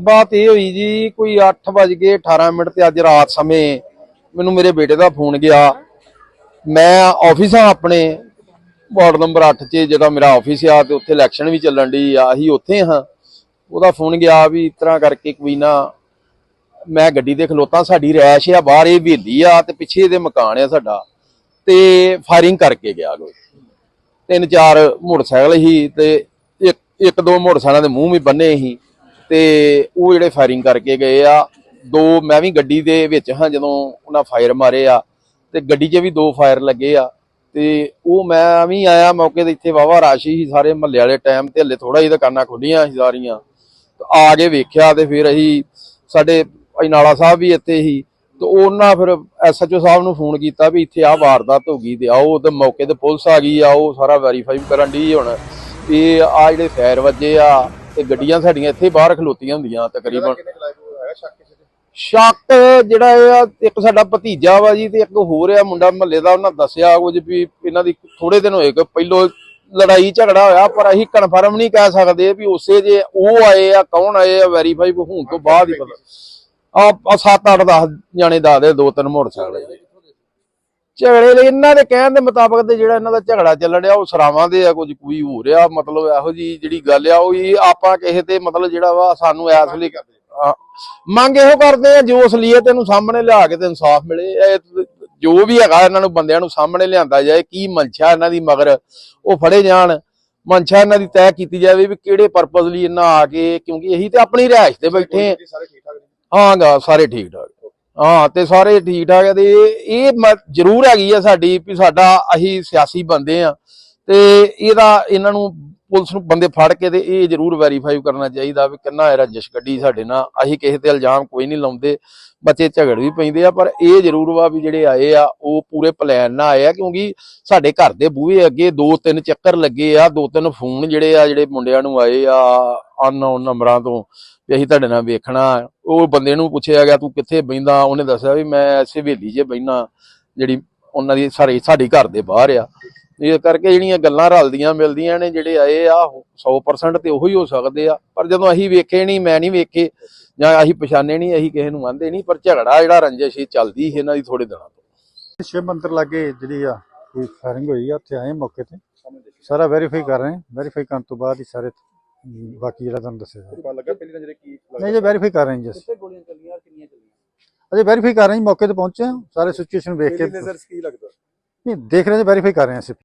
ਬਾਤ ਇਹ ਹੋਈ ਜੀ, ਕੋਈ 8 ਵਜ ਕੇ 18 ਮਿੰਟ ਤੇ ਅੱਜ ਰਾਤ ਸਮੇਂ ਮੈਨੂੰ ਮੇਰੇ ਬੇਟੇ ਦਾ ਫੋਨ ਗਿਆ। ਮੈਂ ਆਫਿਸ ਆ ਆਪਣੇ ਵਾਰਡ ਨੰਬਰ 8 'ਚ ਜਿਹੜਾ ਮੇਰਾ ਆਫਿਸ ਆ ਤੇ ਉੱਥੇ ਇਲੈਕਸ਼ਨ ਵੀ ਚੱਲਣ ਦੀ ਆ, ਅਸੀਂ ਉੱਥੇ ਹਾਂ। ਉਹਦਾ ਫੋਨ ਗਿਆ ਵੀ ਇਸ ਤਰ੍ਹਾਂ ਕਰਕੇ ਕੋਈ ਨਾ ਮੈਂ ਗੱਡੀ ਤੇ ਖਲੋਤਾ, ਸਾਡੀ ਰੈਸ਼ ਆ, ਬਾਹਰ ਇਹ ਵੇਲੀ ਆ ਤੇ ਪਿੱਛੇ ਇਹਦੇ ਮਕਾਨ ਆ ਸਾਡਾ ਤੇ ਫਾਇਰਿੰਗ ਕਰਕੇ ਗਿਆ ਕੋਈ। ਤਿੰਨ ਚਾਰ ਮੋਟਰਸਾਈਕਲ ਸੀ ਤੇ ਇੱਕ ਇੱਕ ਦੋ ਮੋਟਰਸਾਈਕਲਾਂ ਦੇ ਮੂੰਹ ਵੀ ਬੰਨੇ ਸੀ। ਤੇ ਉਹ ਜਿਹੜੇ ਫਾਇਰਿੰਗ ਕਰਕੇ ਗਏ ਆ, ਦੋ ਮੈਂ ਵੀ ਗੱਡੀ ਦੇ ਵਿੱਚ ਹਾਂ, ਜਦੋਂ ਉਹਨਾਂ ਫਾਇਰ ਮਾਰੇ ਆ, ਤੇ ਗੱਡੀ 'ਚ ਵੀ ਦੋ ਫਾਇਰ ਲੱਗੇ ਆ, ਤੇ ਉਹ ਮੈਂ ਵੀ ਆਇਆ ਮੌਕੇ ਤੇ ਇੱਥੇ ਵਾਵਾ ਰਾਸ਼ੀ ਸੀ, ਸਾਰੇ ਮਹੱਲੇ ਵਾਲੇ ਟਾਈਮ ਤੇ ਹੱਲੇ ਥੋੜਾ ਜਿਹਾ ਦੁਕਾਨਾਂ ਖੁੱਲੀਆਂ ਸੀ ਸਾਰੀਆਂ, ਤੇ ਆ ਕੇ ਵੇਖਿਆ ਤੇ ਫਿਰ ਅਸੀਂ ਸਾਡੇ ਅਜਨਾਲਾ ਸਾਹਿਬ ਵੀ ਇੱਥੇ ਸੀ, ਤੇ ਉਹਨਾਂ ਫਿਰ ਐਸਐਚਓ ਸਾਹਿਬ ਨੂੰ ਫੋਨ ਕੀਤਾ ਵੀ ਇੱਥੇ ਆ ਵਾਰਦਾਤ ਹੋ ਗਈ, ਤੇ ਆਓ ਤੇ ਮੌਕੇ ਤੇ ਪੁਲਿਸ ਆ ਗਈ ਆ ਉਹ ਸਾਰਾ ਵੈਰੀਫਾਈ ਕਰਨ ਦੀ ਹੁਣ ਇਹ ਆ ਜਿਹੜੇ ਫਾਇਰ ਵੱਜੇ ਆ ਤੇ ਗੱਡੀਆਂ ਸਾਡੀਆਂ ਇੱਥੇ ਬਾਹਰ ਖਲੋਤੀਆਂ ਹੁੰਦੀਆਂ ਤਕਰੀਬਨ। ਸ਼ੱਕ ਜਿਹੜਾ ਇਹ ਆ ਇੱਕ ਸਾਡਾ ਭਤੀਜਾ ਵਾ ਜੀ ਤੇ ਇੱਕ ਹੋਰ ਆ ਮੁੰਡਾ ਮਹੱਲੇ ਦਾ ਉਹਨਾਂ ਦੱਸਿਆ ਕੁਝ ਵੀ ਇਹਨਾਂ ਦੀ ਥੋੜੇ ਦਿਨ ਹੋਏ ਕਿ ਪਹਿਲੋਂ ਲੜਾਈ ਝਗੜਾ ਹੋਇਆ ਪਰ ਅਸੀਂ ਕਨਫਰਮ ਨਹੀਂ ਕਹਿ ਸਕਦੇ ਵੀ ਉਸੇ ਜੇ ਉਹ ਆਏ ਆ ਕੌਣ ਆਏ ਆ ਵੈਰੀਫਾਈ ਹੋਣ ਤੋਂ ਬਾਅਦ ਹੀ ਪਤਾ। ਆ 7-8 10 ਜਾਣੇ ਦੱਸਦੇ ਦੋ ਤਿੰਨ ਮੋਟਰਸਾਈਕਲ। ਝਗੜੇ ਲਈ ਇਹਨਾਂ ਦੇ ਕਹਿਣ ਦੇ ਮੁਤਾਬਕ ਤੇ ਜਿਹੜਾ ਇਹਨਾਂ ਦਾ ਝਗੜਾ ਚੱਲਣ ਡਿਆ ਉਹ ਸਰਾਵਾਂ ਦੇ ਆ ਕੁਝ ਕੋਈ ਹੋ ਰਿਹਾ ਮਤਲਬ ਇਹੋ ਜੀ ਜਿਹੜੀ ਗੱਲ ਆ ਉਹ ਹੀ ਆਪਾਂ ਕਿਸੇ ਤੇ ਮਤਲਬ ਜਿਹੜਾ ਵਾ ਸਾਨੂੰ ਐਸ ਲਈ ਮੰਗ ਇਹੋ ਕਰਦੇ ਆ ਜੋ ਅਸਲੀਅਤ ਇਹਨੂੰ ਸਾਹਮਣੇ ਲਿਆ ਕੇ ਤੇ ਇਨਸਾਫ ਮਿਲੇ ਜੋ ਵੀ ਹੈਗਾ ਇਹਨਾਂ ਨੂੰ ਬੰਦਿਆਂ ਨੂੰ ਸਾਹਮਣੇ ਲਿਆਂਦਾ ਜਾਏ ਕੀ ਮਨਸ਼ਾ ਇਹਨਾਂ ਦੀ ਮਗਰ ਉਹ ਫੜੇ ਜਾਣ ਮਨਸ਼ਾ ਇਹਨਾਂ ਦੀ ਤੈਅ ਕੀਤੀ ਜਾਵੇ ਵੀ ਕਿਹੜੇ ਪਰਪਸ ਲਈ ਇਹਨਾਂ ਆ ਕੇ ਕਿਉਂਕਿ ਇਹੀ ਤੇ ਆਪਣੀ ਰਿਹਾਇਸ਼ ਤੇ ਬੈਠੇ ਹਾਂ ਗਾ ਸਾਰੇ ਠੀਕ ਠਾਕ। ਹਾਂ, ਤੇ ਸਾਰੇ ਠੀਕ ਠਾਕ ਆ ਤੇ ਇਹ ਇਹ ਜ਼ਰੂਰ ਹੈਗੀ ਆ ਸਾਡੀ ਵੀ ਸਾਡਾ ਅਸੀਂ ਸਿਆਸੀ ਬੰਦੇ ਆ ਤੇ ਇਹਦਾ ਇਹਨਾਂ ਨੂੰ ਪੁਲਿਸ ਨੂੰ ਬੰਦੇ ਫੜ ਕੇ ਤੇ ਇਹ ਜ਼ਰੂਰ ਵੈਰੀਫਾਈ ਕਰਨਾ ਚਾਹੀਦਾ ਵੀ ਕਿੰਨਾ ਰੰਜਿਸ਼ ਗੱਡੀ ਸਾਡੇ ਨਾਲ। ਅਸੀਂ ਕਿਸੇ ਤੇ ਇਲਜ਼ਾਮ ਕੋਈ ਨਹੀਂ ਲਾਉਂਦੇ, ਬੱਚੇ ਝਗੜ ਵੀ ਪੈਂਦੇ ਆ, ਪਰ ਇਹ ਜ਼ਰੂਰ ਵਾ ਵੀ ਜਿਹੜੇ ਆਏ ਆ, ਉਹ ਪੂਰੇ ਪਲਾਨ ਨਾਲ ਆਏ ਆ, ਕਿਉਂਕਿ ਸਾਡੇ ਘਰ ਦੇ ਬੂਹੇ ਅੱਗੇ ਦੋ ਤਿੰਨ ਚੱਕਰ ਲੱਗੇ ਆ, ਦੋ ਤਿੰਨ ਫੋਨ ਜਿਹੜੇ ਆ, ਜਿਹੜੇ ਮੁੰਡਿਆਂ ਨੂੰ ਆਏ ਆ ਅਨਨੋਨ ਨੰਬਰਾਂ ਤੋਂ ਵੀ ਅਸੀਂ ਤੁਹਾਡੇ ਨਾਲ ਵੇਖਣਾ। ਉਹ ਬੰਦੇ ਨੂੰ ਪੁੱਛਿਆ ਗਿਆ, ਤੂੰ ਕਿੱਥੇ ਬੈਂਦਾ ਉਹਨੇ ਦੱਸਿਆ ਵੀ ਮੈਂ ਐਸੇ ਹਵੇਲੀ 'ਚ ਬੈਣਾ ਜਿਹੜੀ ਉਹਨਾਂ ਦੀ ਸਾਰੇ ਸਾਡੇ ਘਰ ਦੇ ਬਾਹਰ ਆ। ਇਹ ਕਰਕੇ ਜਿਹੜੀਆਂ ਗੱਲਾਂ ਰਲਦੀਆਂ ਮਿਲਦੀਆਂ ਨੇ ਜਿਹੜੇ ਆਏ ਆ 100% ਤੇ ਉਹੀ ਹੋ ਸਕਦੇ ਆ। ਪਰ ਜਦੋਂ ਅਸੀਂ ਵੇਖੇ ਨਹੀਂ ਮੈਂ ਨਹੀਂ ਵੇਖੇ ਜਾਂ ਅਸੀਂ ਪਛਾਣੇ ਨਹੀਂ ਅਸੀਂ ਕਿਸੇ ਨੂੰ ਆਂਦੇ ਨਹੀਂ ਪਰ ਝਗੜਾ ਜਿਹੜਾ ਰੰਜਿਸ਼ ਇਹ ਚੱਲਦੀ ਸੀ ਇਹਨਾਂ ਦੀ ਥੋੜੇ ਦਿਨਾਂ ਤੋਂ। ਸ਼ਿਵ ਮੰਦਰ ਲਾਗੇ ਜਿਹੜੀ ਆ ਕੋਈ ਫਾਇਰਿੰਗ ਹੋਈ ਆ ਉੱਥੇ ਆਏ ਮੌਕੇ ਤੇ। ਸਾਰਾ ਵੈਰੀਫਾਈ ਕਰ ਰਹੇ ਹਾਂ ਵੈਰੀਫਾਈ ਕਰਨ ਤੋਂ ਬਾਅਦ ਹੀ ਸਾਰੇ ਬਾਕੀ ਜਿਹੜਾ ਤੁਹਾਨੂੰ ਦੱਸਿਆ। ਪਤਾ ਲੱਗਾ ਪਹਿਲੀ ਨਜ਼ਰੇ ਕੀ ਨਹੀਂ ਜੇ ਵੈਰੀਫਾਈ ਕਰ ਰਹੇ ਹਾਂ ਜੀ। ਕਿੱਥੇ ਗੋਲੀਆਂ ਚੱਲੀਆਂ ਕਿੰਨੀਆਂ ਚੱਲੀਆਂ? ਅਜੇ ਵੈਰੀਫਾਈ ਕਰ ਰਹੇ ਹਾਂ ਜੀ, ਮੌਕੇ ਤੇ ਪਹੁੰਚੇ ਹਾਂ। ਸਾਰੇ ਸਿਚੁਏਸ਼ਨ ਵੇਖ ਕੇ ਪਹਿਲੀ ਨਜ਼ਰ 'ਚ ਕੀ ਲੱਗਦਾ? ਨਹੀਂ ਦੇਖ ਰਹੇ ਹਾਂ ਵੈਰੀਫਾਈ ਕਰ ਰਹੇ ਹਾਂ ਅਸੀਂ।